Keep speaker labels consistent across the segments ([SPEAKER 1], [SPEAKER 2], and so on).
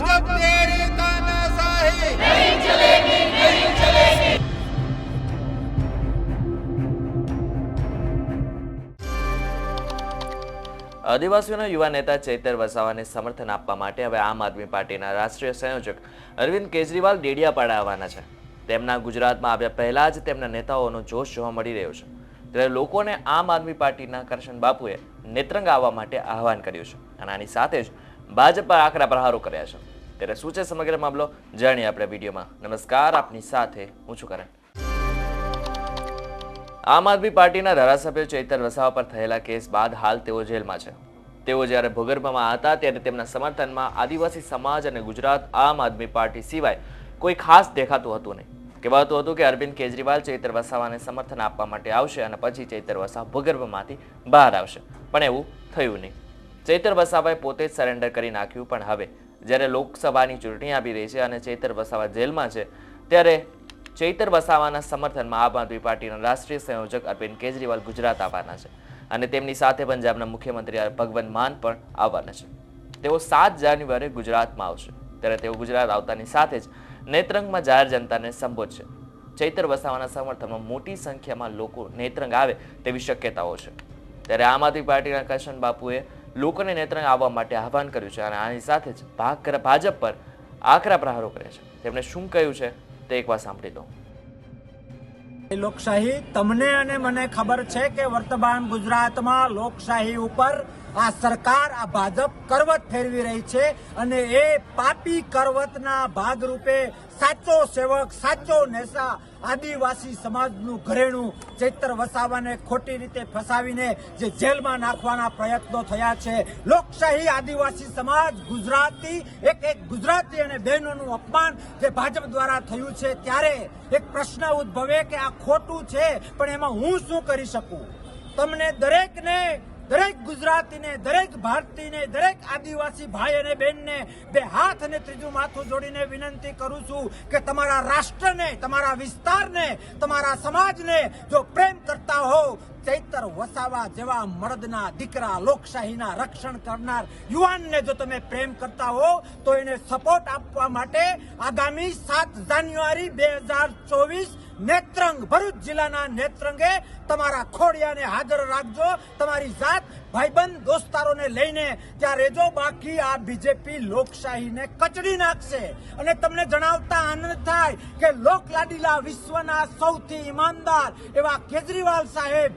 [SPEAKER 1] भाजप तेरी तानाशाही नहीं चलेगी नहीं चलेगी આદિવાસીઓના યુવા નેતા ચૈતર વસાવાને સમર્થન આપવા માટે હવે આમ આદમી પાર્ટીના રાષ્ટ્રીય સંયોજક અરવિંદ કેજરીવાલ ડેડિયાપાડા આવવાના છે. તેમના ગુજરાતમાં આવ્યા પહેલા જ તેમના નેતાઓનો જોશ જોવા મળી રહ્યો છે. ત્યારે લોકોને આમ આદમી પાર્ટીના કરશન બાપુએ નેત્રંગ આવવા માટે આહવાન કર્યું છે. અને આની સાથે જ ભાજપ પર આકરા પ્રહારો કર્યા છે. ત્યારે શું છે સમગ્ર મામલો જાણીએ આપણે વિડીયોમાં. નમસ્કાર, આપની સાથે હું છું કરણ. આમ આદમી પાર્ટીના ધારાસભ્ય ચૈતર વસાવા પર થયેલા કેસ બાદ હાલ તેઓ જેલમાં છે. તેઓ જ્યારે ભૂગર્ભમાં હતા ત્યારે તેમના સમર્થનમાં આદિવાસી સમાજ અને ગુજરાત આમ આદમી પાર્ટી સિવાય કોઈ ખાસ દેખાતું હતું નહીં. કહેવાતું હતું કે અરવિંદ કેજરીવાલ ચૈતર વસાવાને સમર્થન આપવા માટે આવશે અને પછી ચૈતર વસાવા ભૂગર્ભમાંથી બહાર આવશે. પણ એવું થયું નહીં. ચૈતર વસાવાએ પોતે જ સરેન્ડર કરી નાખ્યું, પણ હવે જ્યારે લોકસભાની ચૂંટણી આવી રહી છે અને ચૈતર વસાવા જેલમાં છે, ત્યારે ચૈતર વસાવાના સમર્થનમાં આમ આદમી પાર્ટીના રાષ્ટ્રીય સંયોજક અરવિંદ કેજરીવાલ ગુજરાત આવવાના છે અને તેમની સાથે પંજાબના મુખ્યમંત્રી ભગવંત માન પણ આવવાના છે. તેઓ સાત જાન્યુઆરી ગુજરાતમાં આવશે, ત્યારે તેઓ ગુજરાત આવતાની સાથે જ નેત્રંગમાં જાહેર જનતાને સંબોધશે. ચૈતર વસાવાના સમર્થનમાં મોટી સંખ્યામાં લોકો નેત્રંગ આવે તેવી શક્યતાઓ છે. ત્યારે આમ આદમી પાર્ટીના કરશન બાપુએ લોકોને નેત્રંગ આવવા માટે આહવાન કર્યું છે અને આની સાથે જ ભાજપ પર આકરા પ્રહારો કર્યા છે. તેમણે શું કહ્યું છે તે એકવાર સાંભળી લો.
[SPEAKER 2] લોકશાહી તમને અને મને ખબર છે કે વર્તમાન ગુજરાતમાં લોકશાહી ઉપર આ સરકાર, આ ભાજપ કરવત ફેરવી રહી છે અને એ પાપી કરવતના ભાગરૂપે સાચો સેવક, સાચો નેસા આદિવાસી સમાજનું ઘરેણું ચૈત્ર વસાવાને ખોટી રીતે ફસાવીને જે જેલમાં નાખવાના પ્રયત્નો થયા છે. લોકશાહી આદિવાસી સમાજ, ગુજરાતી, એક એક ગુજરાતી અને બહેનોનું અપમાન જે ભાજપ દ્વારા થયું છે ત્યારે એક પ્રશ્ન ઉદ્ભવે કે આ ખોટું છે, પણ એમાં હું શું કરી શકું? તમને દરેકને દરેક ગુજરાતીને, દરેક ભારતીયને દરેક આદિવાસી ભાઈ અને બહેનને બે હાથ અને ત્રીજું માથું જોડીને વિનંતી કરું છું કે તમારા રાષ્ટ્રને, તમારા વિસ્તારને, તમારા સમાજને જો પ્રેમ કરતા હો, ચૈતર વસાવા જેવા મર્દના દીકરા, લોકશાહીના રક્ષણ કરનાર યુવાનને જો તમે પ્રેમ કરતા હો, તો એને સપોર્ટ આપવા માટે આગામી સાત જાન્યુઆરી બે હજાર ચોવીસ નેત્રંગ, ભરૂચ જિલ્લાના નેત્રંગે તમારા ખોડિયાને હાજર રાખજો. તમારી જાત, ભાઈબંધ, દોસ્તારોને લઈને ત્યાં રેજો બાકી આ બીજેપી લોકશાહીને કચડી નાખશે. અને તમને જણાવતા આનંદ થાય કે લોકલાડીલા વિશ્વના સૌથી ઈમાનદાર એવા કેજરીવાલ સાહેબ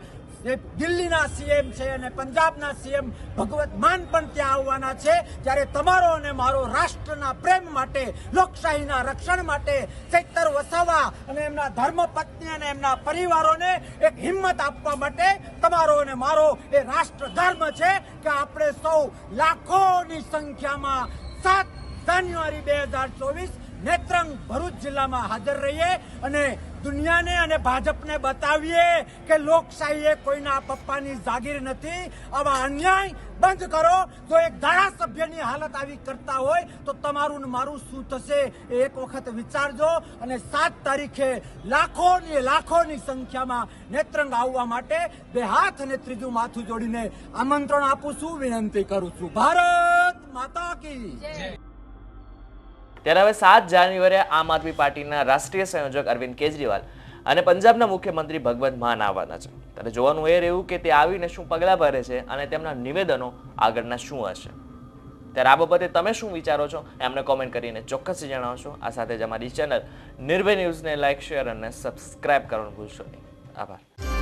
[SPEAKER 2] એ દિલ્હીના સીએમ છે અને પંજાબના સીએમ ભગવત માન પણ ત્યાં આવવાના છે. ત્યારે તમારો અને મારો રાષ્ટ્રના પ્રેમ માટે, લોકશાહીના રક્ષણ માટે ચૈતર વસાવા અને એમના ધર્મપત્ની અને એમના પરિવારોને એક હિંમત આપવા માટે તમારો અને મારો એ રાષ્ટ્ર ધર્મ છે કે આપણે સૌ લાખોની સંખ્યામાં સાત જાન્યુઆરી બે હજાર ચોવીસ નેત્રંગ ભરૂચ જિલ્લામાં હાજર રહીએ અને દુનિયાને અને ભાજપને બતાવીએ કે લોકશાહી એ કોઈના પપ્પાની જાગીર નથી. આવા અન્યાય બંધ કરો. જો એક ધારાસભ્યની હાલત આવી કરતા હોય, તો તમારું ને મારું શું થશે એ એક વખત વિચારજો. અને સાત તારીખે લાખોની લાખોની સંખ્યામાં નેત્રંગ આવવા માટે બે હાથ અને ત્રીજું માથું જોડીને આમંત્રણ આપું છું, વિનંતી કરું છું. ભારત માતા કી
[SPEAKER 1] ત્યારે હવે સાત જાન્યુઆરીએ આમ આદમી પાર્ટીના રાષ્ટ્રીય સંયોજક અરવિંદ કેજરીવાલ અને પંજાબના મુખ્યમંત્રી ભગવંત માન આવવાના છે. ત્યારે જોવાનું એ રહ્યું કે તે આવીને શું પગલાં ભરે છે અને તેમના નિવેદનો આગળના શું હશે. ત્યારે આ બાબતે તમે શું વિચારો છો એમને કોમેન્ટ કરીને ચોક્કસથી જણાવશો. આ સાથે જ અમારી ચેનલ નિર્ભય ન્યૂઝને લાઇક શેર અને સબસ્ક્રાઇબ કરવાનું ભૂલશો નહીં. આભાર.